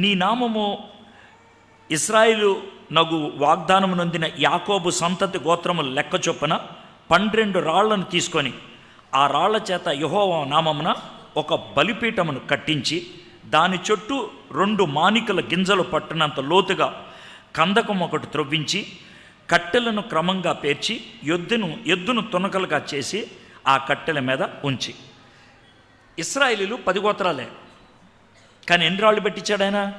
నీ నామము ఇస్రాయిలు నగు వాగ్దానము నొందిన యాకోబు సంతతి గోత్రముల లెక్క చొప్పున పన్నెండు రాళ్ళను తీసుకొని ఆ రాళ్ళ చేత యహోవ నామమున ఒక బలిపీఠమును కట్టించి దాని చుట్టూ రెండు మానికల గింజలు పట్టినంత లోతుగా కందకం ఒకటి త్రొవ్వించి కట్టెలను క్రమంగా పేర్చి ఎద్దును ఎద్దును తునకలుగా చేసి ఆ కట్టెల మీద ఉంచి. ఇస్రాయిలీలు పది గోత్రాలే. కానీ ఎన్ని రాళ్ళు పెట్టించాడు ఆయన?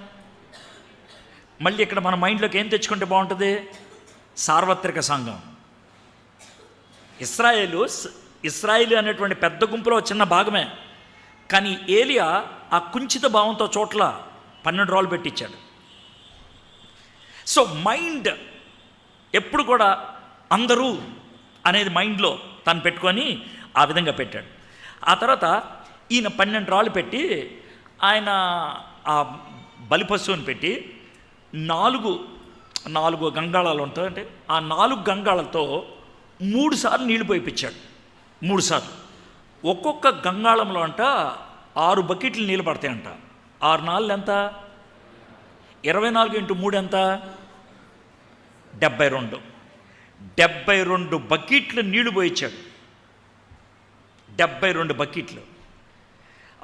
మళ్ళీ ఇక్కడ మన మైండ్లోకి ఏం తెచ్చుకుంటే బాగుంటుంది? సార్వత్రిక సంఘం. ఇస్రాయేలు ఇస్రాయేల్ అనేటువంటి పెద్ద గుంపులో చిన్న భాగమే. కానీ ఏలియా ఆ కుంచిత భావంతో చోట్ల పన్నెండు రాళ్ళు పెట్టించాడు. సో మైండ్ ఎప్పుడు కూడా అందరూ అనేది మైండ్లో తను పెట్టుకొని ఆ విధంగా పెట్టాడు. ఆ తర్వాత ఈయన పన్నెండు రాళ్ళు పెట్టి ఆయన ఆ బలిపశువుని పెట్టి నాలుగు నాలుగు గంగాళాలు ఉంటాయంటే ఆ నాలుగు గంగాళతో మూడు సార్లు నీళ్ళు పోయిపించాడు మూడు సార్లు. ఒక్కొక్క గంగాళంలో అంట ఆరు బకెట్లు నీళ్ళు పడతాయంట. ఆరు నాలుగు ఎంత? ఇరవై నాలుగు ఇంటూ మూడు ఎంత? డెబ్బై రెండు. డెబ్బై రెండు బకెట్లు నీళ్ళు పోయించాడు డెబ్బై రెండు బకెట్లు.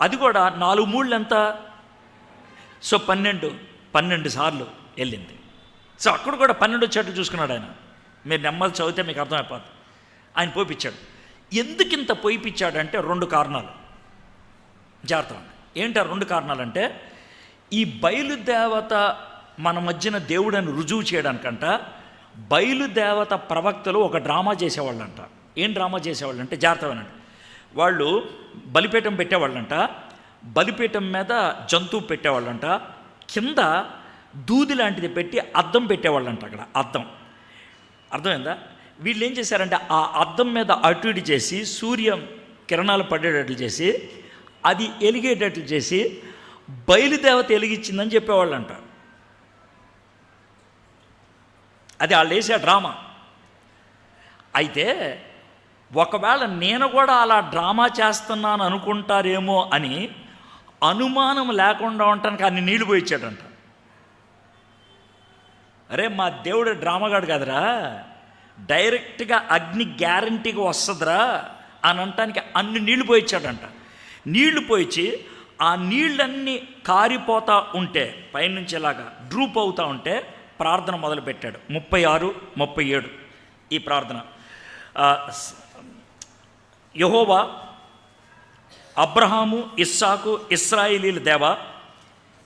అది కూడా నాలుగు మూళ్ళు ఎంత సో పన్నెండు పన్నెండు సార్లు వెళ్ళింది. సో అక్కడ కూడా పన్నెండు చెట్లు చూసుకున్నాడు ఆయన. మీరు నెమ్మది చదివితే మీకు అర్థమైపోతుంది ఆయన పోయిపించాడు ఎందుకు ఇంత పోయిపించాడంటే రెండు కారణాలు. జాగ్రత్త ఏంటి ఆ రెండు కారణాలంటే ఈ బయలుదేవత మన మధ్యన దేవుడని రుజువు చేయడానికంట బయలుదేవత ప్రవక్తలు ఒక డ్రామా చేసేవాళ్ళంట. ఏం డ్రామా చేసేవాళ్ళంటే జాగ్రత్త వాళ్ళు బలిపీఠం పెట్టేవాళ్ళంట. బలిపీఠం మీద జంతువు పెట్టేవాళ్ళంట. కింద దూది లాంటిది పెట్టి అద్దం పెట్టేవాళ్ళంట అక్కడ అద్దం. అర్థమైందా? వీళ్ళు ఏం చేశారంటే ఆ అద్దం మీద అటు ఇటు చేసి సూర్యం కిరణాలు పడేటట్లు చేసి అది ఎలిగేటట్లు చేసి బయలుదేవత ఎలిగించిందని చెప్పేవాళ్ళంట. అది వాళ్ళు వేసే డ్రామా. అయితే ఒకవేళ నేను కూడా అలా డ్రామా చేస్తున్నాను అనుకుంటారేమో అని అనుమానం లేకుండా ఉండటానికి అన్ని నీళ్ళు పోయించాడంట అరే మా దేవుడు డ్రామాగాడు కదరా. డైరెక్ట్గా అగ్ని గ్యారంటీగా వస్తుందిరా అని అనటానికి అన్ని నీళ్ళు పోయిచ్చాడంట. నీళ్ళు పోయించి ఆ నీళ్ళన్నీ కారిపోతూ ఉంటే పైనుంచి ఇలాగా డ్రూప్ అవుతూ ఉంటే ప్రార్థన మొదలుపెట్టాడు. ముప్పై ఆరు ముప్పై ఏడు ఈ ప్రార్థన. యహోవా అబ్రహాము ఇస్సాకు ఇస్రాయిలీల దేవ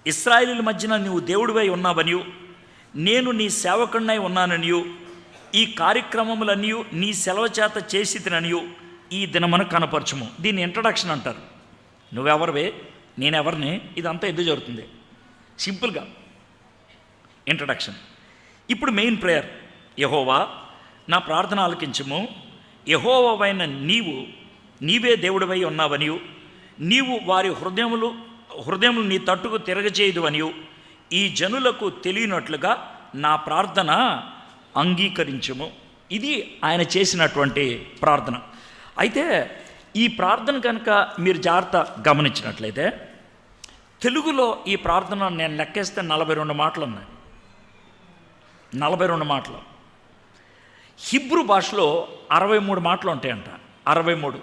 ఇస్రాయిలీల మధ్యన నువ్వు దేవుడివై ఉన్నావనియు నేను నీ సేవకుడినై ఉన్నాననియు ఈ కార్యక్రమములన్నీ నీ సెలవు చేత చేసి తిననియు ఈ దినమున కనపరచము. దీన్ని ఇంట్రడక్షన్ అంటారు. నువ్వెవరివే? నేనెవరిని? ఇదంతా ఎందుకు జరుగుతుంది? సింపుల్గా. ఇంట్రడక్షన్ ఇప్పుడు మెయిన్ ప్రేయర్. యహోవా నా ప్రార్థన ఆలకించము. యహోవైన నీవు నీవే దేవుడివై ఉన్నావనియు. నీవు వారి హృదయములు హృదయములు నీ తట్టుకు తిరగచేయదువనియు ఈ జనులకు తెలియనట్లుగా నా ప్రార్థన అంగీకరించుము. ఇది ఆయన చేసినటువంటి ప్రార్థన. అయితే ఈ ప్రార్థన కనుక మీరు జాగ్రత్త గమనించినట్లయితే తెలుగులో ఈ ప్రార్థన నేను లెక్కేస్తే నలభై రెండు మాటలు ఉన్నాయి నలభై రెండు మాటలు. హిబ్రూ భాషలో అరవై మూడు మాటలు ఉంటాయంట. అరవై మూడు.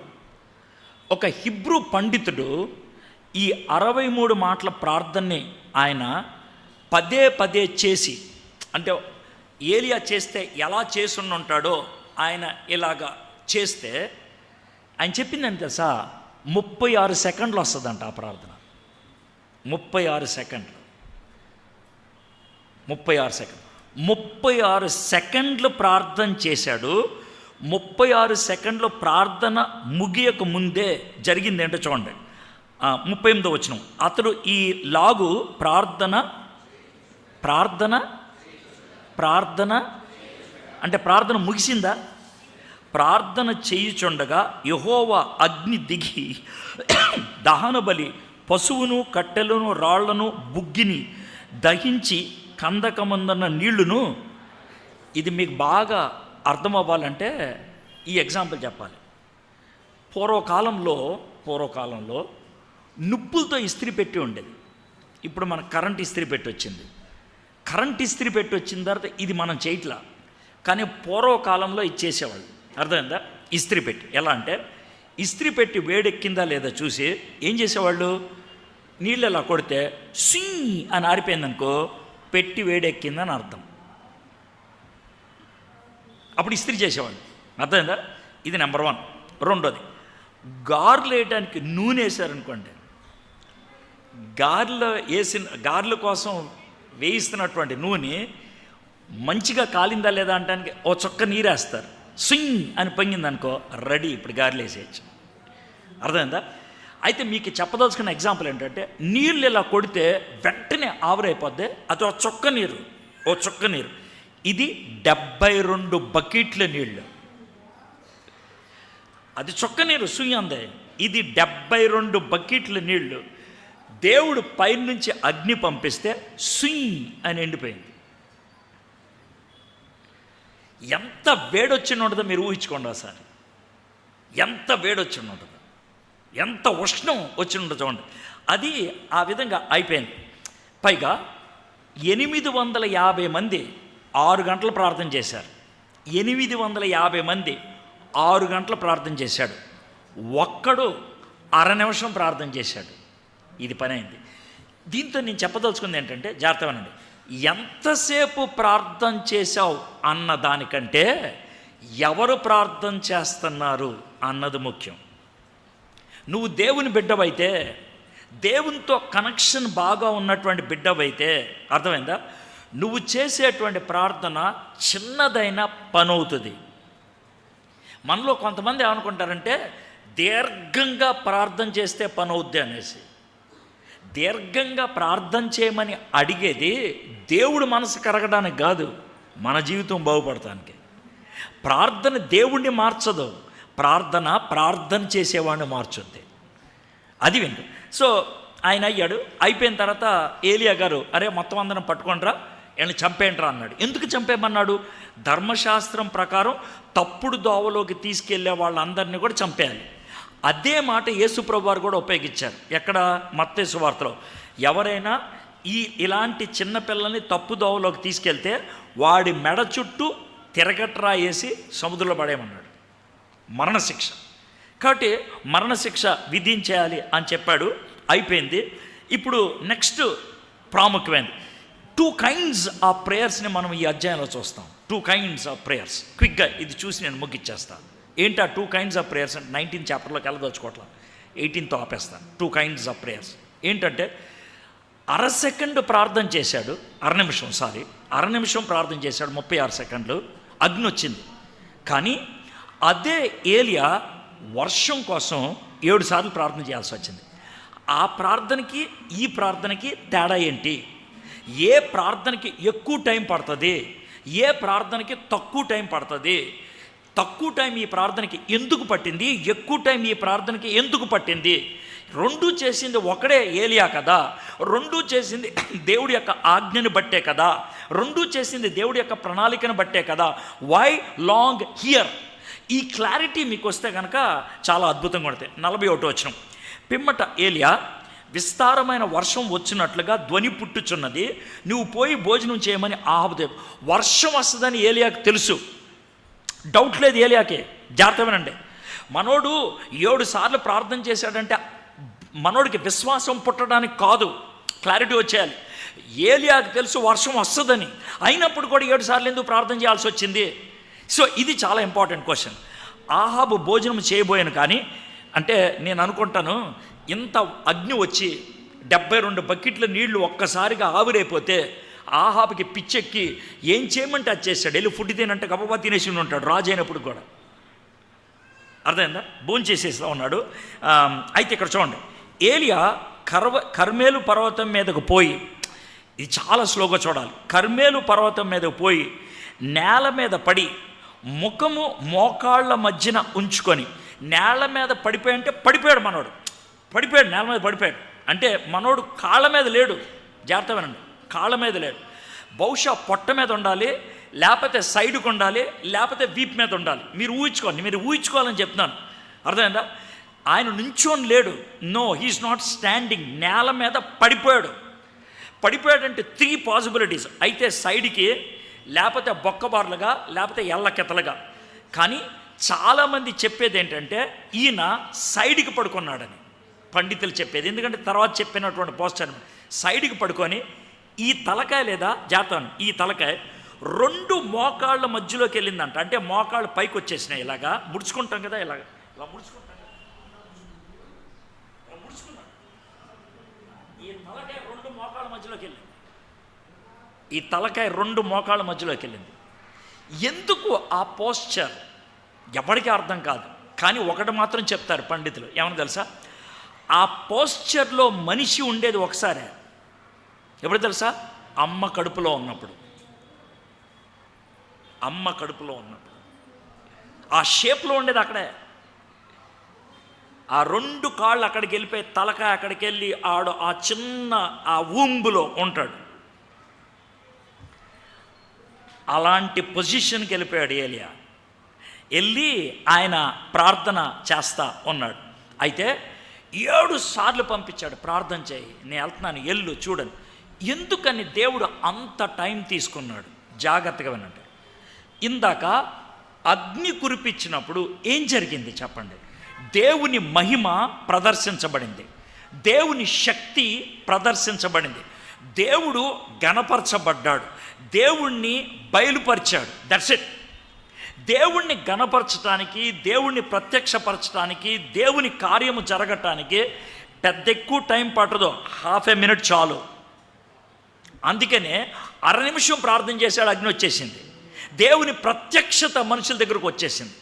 ఒక హిబ్రూ పండితుడు ఈ అరవై మూడు మాటల ప్రార్థనని ఆయన పదే పదే చేసి అంటే ఏలియా చేస్తే ఎలా చేసుండి ఉంటాడో ఆయన ఇలాగా చేస్తే ఆయన చెప్పిందని తెలుసా? ముప్పై ఆరు సెకండ్లు వస్తుందంట ఆ ప్రార్థన. ముప్పై ఆరు సెకండ్లు. ముప్పై ఆరు సెకండ్ ముప్పై ఆరు సెకండ్లు ప్రార్థన చేశాడు. ముప్పై ఆరు సెకండ్లు ప్రార్థన ముగియక ముందే జరిగింది ఏంటో చూడండి. ముప్పై ఎనిమిదో వచ్చిన అతడు ఈ లాగు ప్రార్థన ప్రార్థన ప్రార్థన అంటే ప్రార్థన ముగిసిందా? ప్రార్థన చేయుచుండగా యహోవా అగ్ని దిగి దహన బలి పశువును కట్టెలను రాళ్ళను బుగ్గిని దహించి కందకమందన్న నీళ్ళును ఇది మీకు బాగా అర్థం అవ్వాలంటే ఈ ఎగ్జాంపుల్ చెప్పాలి. పూర్వకాలంలో పూర్వకాలంలో నుప్పులతో ఇస్త్రీ పెట్టి ఉండేది. ఇప్పుడు మన కరెంట్ ఇస్త్రీ పెట్టి వచ్చింది. కరెంట్ ఇస్త్రీ పెట్టి వచ్చిన తర్వాత ఇది మనం చేయట్లా. కానీ పూర్వకాలంలో ఇచ్చేసేవాళ్ళు. అర్థమైందా? ఇస్త్రీ పెట్టి. ఎలా అంటే ఇస్త్రీ పెట్టి వేడెక్కిందా లేదా చూసి ఏం చేసేవాళ్ళు? నీళ్ళు ఎలా కొడితే సీ అని ఆరిపోయిందనుకో పెట్టి వేడెక్కిందని అర్థం. అప్పుడు ఇస్త్రీ చేసేవాళ్ళు. అర్థమైందా? ఇది నెంబర్ వన్. రెండోది గార్లు వేయడానికి నూనె వేసారనుకోండి గారెలు వేసిన గార్ల కోసం వేయిస్తున్నటువంటి నూనె మంచిగా కాలిందా లేదా అంటానికి ఓ చొక్క నీరేస్తారు స్వింగ్ అని పొంగిందనుకో రెడీ ఇప్పుడు గార్లు వేసేయచ్చు అర్థమైందా? అయితే మీకు చెప్పదలుచుకున్న ఎగ్జాంపుల్ ఏంటంటే నీళ్ళు ఇలా కొడితే వెంటనే ఆవిరైపోద్ది. అది ఓ చొక్క నీరు ఓ చొక్క నీరు. ఇది డెబ్బై రెండు బకెట్ల నీళ్ళు. అది చొక్క నీరు సుయ్యందే ఇది డెబ్బై రెండు బకెట్ల నీళ్ళు దేవుడు పైనుంచి అగ్ని పంపిస్తే సుయ్ అని ఎండిపోయింది. ఎంత వేడొచ్చి ఉండదో మీరు ఊహించుకోండి ఒకసారి. ఎంత వేడొచ్చి ఉండదు ఎంత ఉష్ణం వచ్చినండు చూడండి. అది ఆ విధంగా అయిపోయింది. పైగా ఎనిమిది వందల యాభై మంది ఆరు గంటలు ప్రార్థన చేశారు. ఎనిమిది వందల యాభై మంది ఆరు గంటలు ప్రార్థన చేశాడు. ఒక్కడు అర నిమిషం ప్రార్థన చేశాడు. ఇది పని అయింది. దీంతో నేను చెప్పదలుచుకుంది ఏంటంటే జాగ్రత్తగానండి ఎంతసేపు ప్రార్థన చేశావు అన్న దానికంటే ఎవరు ప్రార్థన చేస్తున్నారు అన్నది ముఖ్యం. నువ్వు దేవుని బిడ్డవైతే దేవునితో కనెక్షన్ బాగా ఉన్నటువంటి బిడ్డవైతే అర్థమైందా? నువ్వు చేసేటువంటి ప్రార్థన చిన్నదైన పనవుతుంది. మనలో కొంతమంది ఏమనుకుంటారంటే దీర్ఘంగా ప్రార్థన చేస్తే పని అవుద్ది అనేసి. దీర్ఘంగా ప్రార్థన చేయమని అడిగేది దేవుడు మనసు కరగడానికి కాదు మన జీవితం బాగుపడటానికి. ప్రార్థన దేవుణ్ణి మార్చదు. ప్రార్థన ప్రార్థన చేసేవాడిని మార్చుద్ది. అది విండు సో ఆయన అయ్యాడు. అయిపోయిన తర్వాత ఏలియా గారు అరే మొత్తం అందరం పట్టుకోండిరా వీళ్ళని చంపేయండిరా అన్నాడు. ఎందుకు చంపేయమన్నాడు? ధర్మశాస్త్రం ప్రకారం తప్పుడు దోవలోకి తీసుకెళ్ళే వాళ్ళందరినీ కూడా చంపేయాలి. అదే మాట యేసుప్రభు వారు కూడా ఉపయోగించారు. ఎక్కడ? మత్తేసు వార్తలో. ఎవరైనా ఈ ఇలాంటి చిన్నపిల్లల్ని తప్పు దోవలోకి తీసుకెళ్తే వాడి మెడ చుట్టూ తిరగట్రా వేసి సముద్రంలో పడేయమన్నాడు. మరణశిక్ష. కాబట్టి మరణశిక్ష విధించేయాలి అని చెప్పాడు. అయిపోయింది. ఇప్పుడు నెక్స్ట్ ప్రాముఖ్యమైనది. టూ కైండ్స్ ఆఫ్ ప్రేయర్స్ని మనం ఈ అధ్యాయంలో చూస్తాం. టూ కైండ్స్ ఆఫ్ ప్రేయర్స్ క్విక్గా ఇది చూసి నేను ముగిచ్చేస్తాను ఏంటి ఆ టూ కైండ్స్ ఆఫ్ ప్రేయర్స్ అంటే నైన్టీన్ చాప్టర్లోకి వెళ్ళదలుచుకోవట్లా ఎయిటీన్తో ఆపేస్తాను టూ కైండ్స్ ఆఫ్ ప్రేయర్స్ ఏంటంటే అర సెకండ్ ప్రార్థన చేశాడు. అర నిమిషం సారీ అర నిమిషం ప్రార్థన చేశాడు. ముప్పై ఆరు సెకండ్లు. అగ్ని వచ్చింది. కానీ అదే ఏలియా వర్షం కోసం ఏడు సార్లు ప్రార్థన చేయాల్సి వచ్చింది. ఆ ప్రార్థనకి ఈ ప్రార్థనకి తేడా ఏంటి? ఏ ప్రార్థనకి ఎక్కువ టైం పడుతుంది? ఏ ప్రార్థనకి తక్కువ టైం పడుతుంది? తక్కువ టైం ఈ ప్రార్థనకి ఎందుకు పట్టింది? ఎక్కువ టైం ఈ ప్రార్థనకి ఎందుకు పట్టింది? రెండు చేసింది ఒకడే ఏలియా కదా. రెండు చేసింది దేవుడి యొక్క ఆజ్ఞని బట్టే కదా. రెండు చేసింది దేవుడి యొక్క ప్రణాళికను బట్టే కదా. వై లాంగ్ హియర్ ఈ క్లారిటీ మీకు వస్తే కనుక చాలా అద్భుతంగా ఉంటుంది. నలభై ఒకటి వచ్చిన పిమ్మట ఏలియా విస్తారమైన వర్షం వచ్చినట్లుగా ధ్వని పుట్టుచున్నది. నువ్వు పోయి భోజనం చేయమని ఆహబదేవ్ వర్షం వస్తుందని ఏలియాకు తెలుసు. డౌట్ లేదు ఏలియాకి. జాగ్రత్తమేనండి మనోడు ఏడు సార్లు ప్రార్థన చేశాడంటే మనోడికి విశ్వాసం పుట్టడానికి కాదు. క్లారిటీ వచ్చేయాలి. ఏలియాకి తెలుసు వర్షం వస్తుందని. అయినప్పుడు కూడా ఏడు సార్లు ఎందుకు ప్రార్థన చేయాల్సి వచ్చింది? సో ఇది చాలా ఇంపార్టెంట్ క్వశ్చన్ ఆహాబు భోజనం చేయబోయాను కానీ అంటే నేను అనుకుంటాను ఇంత అగ్ని వచ్చి డెబ్బై రెండు బకెట్ల నీళ్ళు ఒక్కసారిగా ఆవిరైపోతే ఆహాబుకి పిచ్చెక్కి ఏం చేయమంటే అది చేశాడు వెళ్ళి ఫుడ్ తినంటే గబబా తినేసి ఉంటాడు రాజు అయినప్పుడు కూడా. అర్థమైందా? భోజనం చేసేస్తా ఉన్నాడు. అయితే ఇక్కడ చూడండి. ఏలియా కర్వ కర్మేలు పర్వతం మీదకు పోయి ఇది చాలా స్లోగా చూడాలి. కర్మేలు పర్వతం మీదకు పోయి నేల మీద పడి ముఖము మోకాళ్ళ మధ్యన ఉంచుకొని నేల మీద పడిపోయి అంటే పడిపోయాడు మనోడు. పడిపోయాడు నేల మీద పడిపోయాడు. అంటే మనోడు కాళ్ళ మీద లేడు. జాగ్రత్త వినండి. కాళ్ళ మీద లేడు. బహుశా పొట్ట మీద ఉండాలి లేకపోతే సైడ్కు ఉండాలి లేకపోతే వీప్ మీద ఉండాలి. మీరు ఊహించుకోండి మీరు ఊహించుకోవాలని చెప్తున్నాను. అర్థమైందా? ఆయన నుంచోని లేడు. నో హీఈస్ నాట్ స్టాండింగ్ నేల మీద పడిపోయాడు. పడిపోయాడంటే త్రీ పాసిబిలిటీస్ అయితే సైడ్కి లేకపోతే బొక్కబార్లుగా లేకపోతే ఎల్లకెతలుగా. కానీ చాలామంది చెప్పేది ఏంటంటే ఈయన సైడ్కి పడుకున్నాడని. పండితులు చెప్పేది. ఎందుకంటే తర్వాత చెప్పినటువంటి పోస్టర్ సైడ్కి పడుకొని ఈ తలకాయ లేదా జాతం ఈ తలకాయ రెండు మోకాళ్ళ మధ్యలోకి వెళ్ళిందంట. అంటే మోకాళ్ళు పైకి వచ్చేసినాయి ఇలాగా. ముడుచుకుంటాం కదా ఇలాగ. ఇలా ముడుచుకుంటాం కదా. ఇలా ముడుచుకున్నాం. ఈ తలకాయ రెండు మోకాళ్ళ మధ్యలోకి వెళ్ళింది ఈ తలకాయ రెండు మోకాళ్ళ మధ్యలోకి వెళ్ళింది. ఎందుకు ఆ పోస్చర్ ఎవరికి అర్థం కాదు కానీ ఒకటి మాత్రం చెప్తారు పండితులు. ఏమని తెలుసా? ఆ పోస్చర్లో మనిషి ఉండేది ఒకసారే. ఎప్పుడు తెలుసా? అమ్మ కడుపులో ఉన్నప్పుడు. అమ్మ కడుపులో ఉన్నప్పుడు. ఆ షేప్లో ఉండేది అక్కడే. ఆ రెండు కాళ్ళు అక్కడికి వెళ్ళిపోయి తలకాయ అక్కడికి వెళ్ళి ఆడు ఆ చిన్న ఆ ఊంబులో ఉంటాడు. అలాంటి పొజిషన్కి వెళ్ళిపోయాడు ఏలియా. వెళ్ళి ఆయన ప్రార్థన చేస్తా ఉన్నాడు. అయితే ఏడు సార్లు పంపించాడు ప్రార్థన చేయి నేను వెళ్తున్నాను ఎల్లు చూడని ఎందుకని దేవుడు అంత టైం తీసుకున్నాడు? జాగ్రత్తగా వినండి. ఇందాక అగ్ని కురిపించినప్పుడు ఏం జరిగింది చెప్పండి? దేవుని మహిమ ప్రదర్శించబడింది. దేవుని శక్తి ప్రదర్శించబడింది. దేవుడు గణపరచబడ్డాడు. దేవుణ్ణి బయలుపరిచాడు. దట్స్ ఇట్ దేవుణ్ణి గణపరచడానికి దేవుణ్ణి ప్రత్యక్షపరచడానికి దేవుని కార్యము జరగటానికి పెద్ద ఎక్కువ టైం పట్టదు. హాఫ్ ఏ మినిట్ చాలు. అందుకనే అర నిమిషం ప్రార్థన చేశాడు అగ్ని వచ్చేసింది. దేవుని ప్రత్యక్షత మనుషుల దగ్గరకు వచ్చేసింది.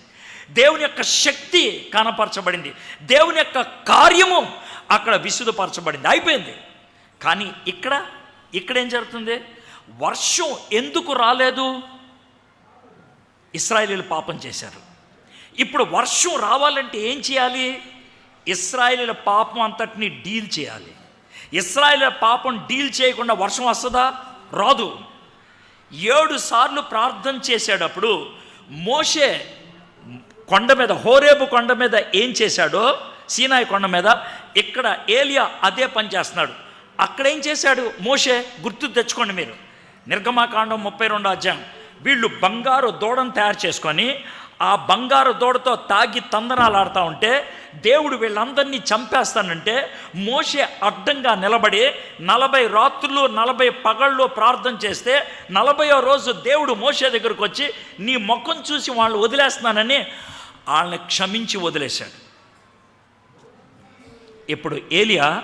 దేవుని యొక్క శక్తి కనపరచబడింది. దేవుని యొక్క కార్యము అక్కడ విశుద్ధపరచబడింది. అయిపోయింది. కానీ ఇక్కడ ఇక్కడ ఏం జరుగుతుంది? వర్షం ఎందుకు రాలేదు? ఇస్రాయేలీలు పాపం చేశారు. ఇప్పుడు వర్షం రావాలంటే ఏం చేయాలి? ఇస్రాయేలీల పాపం అంతటిని డీల్ చేయాలి. ఇస్రాయలీల పాపం డీల్ చేయకుండా వర్షం వస్తుందా? రాదు. ఏడు సార్లు ప్రార్థన చేసేటప్పుడు మోషే కొండ మీద హోరేబు కొండ మీద ఏం చేశాడో? సీనాయి కొండ మీద ఇక్కడ ఏలియా అదే పని చేస్తున్నాడు. అక్కడ ఏం చేశాడు మోషే? గుర్తు తెచ్చుకోండి మీరు. నిర్గమాకాండం ముప్పై రెండో అధ్యాయం. వీళ్ళు బంగారు దూడను తయారు చేసుకొని ఆ బంగారు దూడతో తాగి తందనాలు ఆడుతూ ఉంటే దేవుడు వీళ్ళందరినీ చంపేస్తానంటే మోషే అడ్డంగా నిలబడి నలభై రాత్రులు నలభై పగళ్ళు ప్రార్థన చేస్తే నలభయో రోజు దేవుడు మోషే దగ్గరకు వచ్చి నీ ముఖం చూసి వాళ్ళు వదిలేస్తున్నానని వాళ్ళని క్షమించి వదిలేశాడు. ఇప్పుడు ఏలియా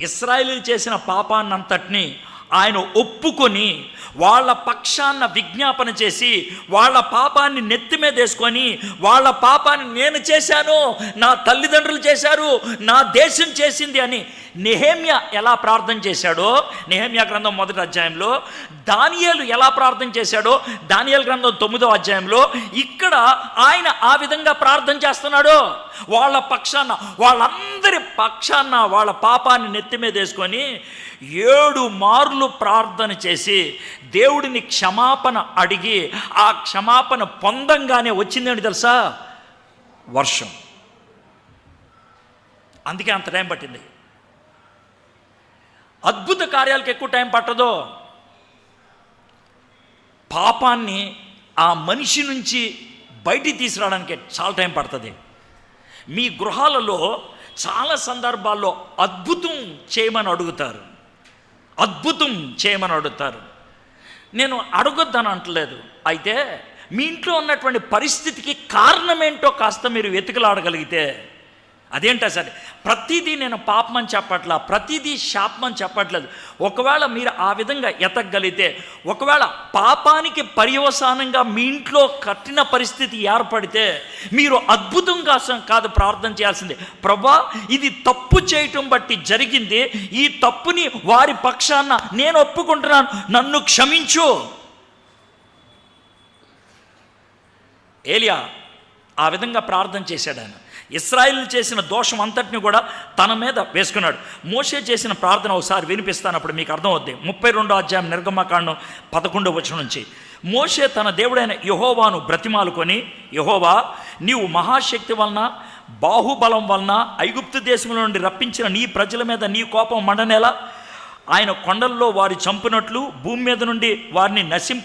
ఇస్రాయేలీలు చేసిన పాపాన్నంతటిని ఆయన ఒప్పుకొని వాళ్ళ పక్షాన విజ్ఞాపన చేసి వాళ్ళ పాపాన్ని నెత్తి మీద వేసుకొని వాళ్ళ పాపాన్ని నేను చేశాను నా తల్లిదండ్రులు చేశారు నా దేశం చేసింది అని నెహేమ్య ఎలా ప్రార్థన చేశాడో నెహేమ్య గ్రంథం మొదటి అధ్యాయంలో దానియాలు ఎలా ప్రార్థన చేశాడో దానియాల గ్రంథం తొమ్మిదో అధ్యాయంలో ఇక్కడ ఆయన ఆ విధంగా ప్రార్థన చేస్తున్నాడు. వాళ్ళ పక్షాన వాళ్ళందరి పక్షాన వాళ్ళ పాపాన్ని నెత్తి మీద వేసుకొని ఏడు మార్లు ప్రార్థన చేసి దేవుడిని క్షమాపణ అడిగి ఆ క్షమాపణ పొందంగానే వచ్చిందని తెలుసా? వర్షం. అందుకే అంత టైం పట్టింది. అద్భుత కార్యాలకు ఎక్కువ టైం పట్టదో. పాపాన్ని ఆ మనిషి నుంచి బయటికి తీసుకురావడానికి చాలా టైం పడుతుంది. మీ గృహాలలో చాలా సందర్భాల్లో అద్భుతం చేయమని అడుగుతారు. అద్భుతం చేయమని అడుగుతారు. నేను అడగొద్దని అంటలేదు. అయితే మీ ఇంట్లో ఉన్నటువంటి పరిస్థితికి కారణం ఏంటో కాస్త మీరు వెతుకులాడగలిగితే అదేంటా సరే? ప్రతిదీ నేను పాపం అని చెప్పట్లా ప్రతిదీ శాపం అని చెప్పట్లేదు. ఒకవేళ మీరు ఆ విధంగా ఎతగలిగితే ఒకవేళ పాపానికి పర్యవసానంగా మీ ఇంట్లో కఠిన పరిస్థితి ఏర్పడితే మీరు అద్భుతంగా స- కాదు ప్రార్థన చేయాల్సింది. ప్రభా ఇది తప్పు చేయటం బట్టి జరిగింది. ఈ తప్పుని వారి పక్షాన నేను ఒప్పుకుంటున్నాను. నన్ను క్షమించు. ఏలియా ఆ విధంగా ప్రార్థన చేశాడు ఆయన. ఇస్రాయిల్ చేసిన దోషం అంతటిని కూడా తన మీద వేసుకున్నాడు. మోషే చేసిన ప్రార్థన ఒకసారి వినిపిస్తాను అప్పుడు మీకు అర్థమవుద్ది. ముప్పై రెండో అధ్యాయం నిర్గమకాండం పదకొండో వచ్చిన నుంచి. మోషే తన దేవుడైన యహోవాను బ్రతిమాలుకొని యహోవా నీవు మహాశక్తి వలన బాహుబలం వలన ఐగుప్తు దేశంలో నుండి రప్పించిన నీ ప్రజల మీద నీ కోపం మండనేలా ఆయన కొండల్లో వారి చంపినట్లు భూమి మీద నుండి వారిని నశింప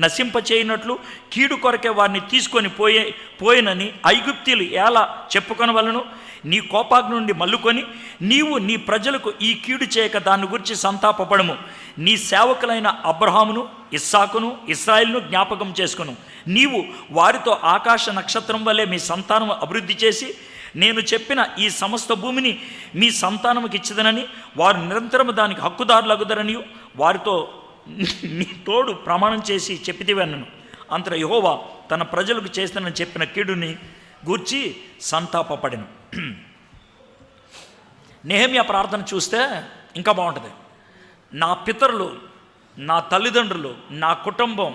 నశింప చేయనట్లు కీడు కొరకే వారిని తీసుకొని పోయే పోయినని ఐగుప్తీలు ఎలా చెప్పుకొనవలను? నీ కోపాగ్ని నుండి మల్లుకొని నీవు నీ ప్రజలకు ఈ కీడు చేయక దాని గురించి సంతాపపడము. నీ సేవకులైన అబ్రహామును ఇస్సాకును ఇస్రాయిల్ను జ్ఞాపకం చేసుకును. నీవు వారితో ఆకాశ నక్షత్రం వల్లే మీ సంతానం అభివృద్ధి చేసి నేను చెప్పిన ఈ సమస్త భూమిని మీ సంతానముకి ఇచ్చదనని వారు నిరంతరం దానికి హక్కుదారులగుదరని వారితో నీ తోడు ప్రమాణం చేసి చెప్పితివన్నను అంతర యహోవా తన ప్రజలకు చేస్తానని చెప్పిన కీడుని గూర్చి సంతాపపడిను. నేహమియా ప్రార్థన చూస్తే ఇంకా బాగుంటుంది. నా పితరులు నా తల్లిదండ్రులు నా కుటుంబం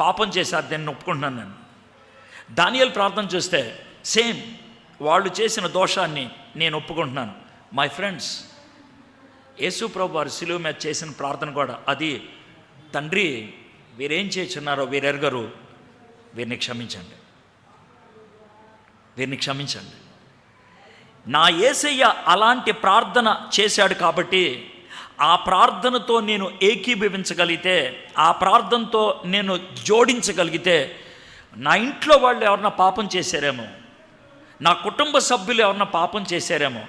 పాపం చేశారు దాన్ని ఒప్పుకుంటున్నాను నేను. దానియల్ ప్రార్థన చూస్తే సేమ్ వాళ్ళు చేసిన దోషాన్ని నేను ఒప్పుకుంటున్నాను. మై ఫ్రెండ్స్ యేసు ప్రభు వారు సిలువ మీద చేసిన ప్రార్థన కూడా అది తండ్రి వీరేం చేస్తున్నారో వీరెరగరు వీరిని క్షమించండి. వీరిని క్షమించండి. నా ఏసయ్య అలాంటి ప్రార్థన చేశాడు కాబట్టి ఆ ప్రార్థనతో నేను ఏకీభవించగలిగితే ఆ ప్రార్థనతో నేను జోడించగలిగితే నా ఇంట్లో వాళ్ళు ఎవరన్నా పాపం చేశారేమో. నా కుటుంబ సభ్యులు ఏమన్నా పాపం చేశారేమో?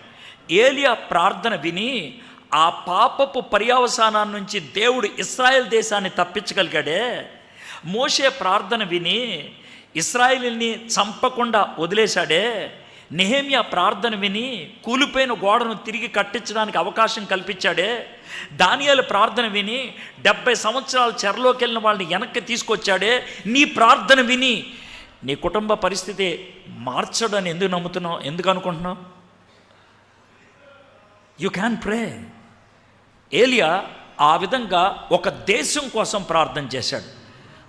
ఏలియా ప్రార్థన విని ఆ పాపపు పర్యావసానాన్ని నుంచి దేవుడు ఇస్రాయెల్ దేశాన్ని తప్పించగలిగాడే. మోషే ప్రార్థన విని ఇస్రాయిల్ని చంపకుండా వదిలేశాడే. నెహేమియా ప్రార్థన విని కూలిపోయిన గోడను తిరిగి కట్టించడానికి అవకాశం కల్పించాడే. దానియాల ప్రార్థన విని డెబ్బై సంవత్సరాలు చెరలోకి వెళ్ళిన వాళ్ళని వెనక్కి తీసుకొచ్చాడే. నీ ప్రార్థన విని నీ కుటుంబ పరిస్థితి మార్చడని ఎందుకు నమ్ముతున్నావు? ఎందుకు అనుకుంటున్నావు? యు క్యాన్ ప్రే ఏలియా ఆ విధంగా ఒక దేశం కోసం ప్రార్థన చేశాడు.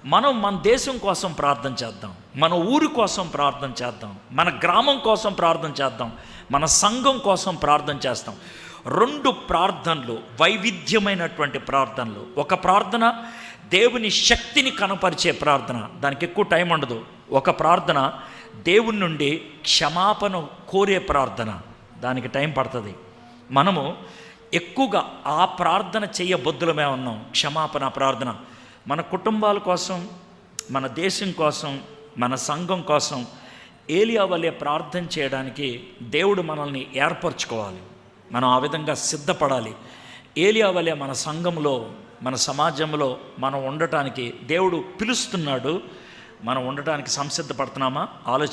మనం మన దేశం కోసం ప్రార్థన చేద్దాం. మన ఊరి కోసం ప్రార్థన చేద్దాం. మన గ్రామం కోసం ప్రార్థన చేద్దాం. మన సంఘం కోసం ప్రార్థన చేస్తాం. రెండు ప్రార్థనలు వైవిధ్యమైనటువంటి ప్రార్థనలు. ఒక ప్రార్థన దేవుని శక్తిని కనపరిచే ప్రార్థన. దానికి ఎక్కువ టైం ఉండదు. ఒక ప్రార్థన దేవుని నుండి క్షమాపణ కోరే ప్రార్థన. దానికి టైం పడుతుంది. మనము ఎక్కువగా ఆ ప్రార్థన చేయబొద్దులమే ఉన్నాం. క్షమాపణ ప్రార్థన. మన కుటుంబాల కోసం మన దేశం కోసం మన సంఘం కోసం ఏలియా వలె ప్రార్థన చేయడానికి దేవుడు మనల్ని ఏర్పరచుకోవాలి. మనం ఆ విధంగా సిద్ధపడాలి. ఏలియా వలె మన సంఘంలో మన సమాజంలో మనం ఉండటానికి దేవుడు పిలుస్తున్నాడు. మనం ఉండటానికి సంసిద్ధపడుతున్నామా? ఆలోచన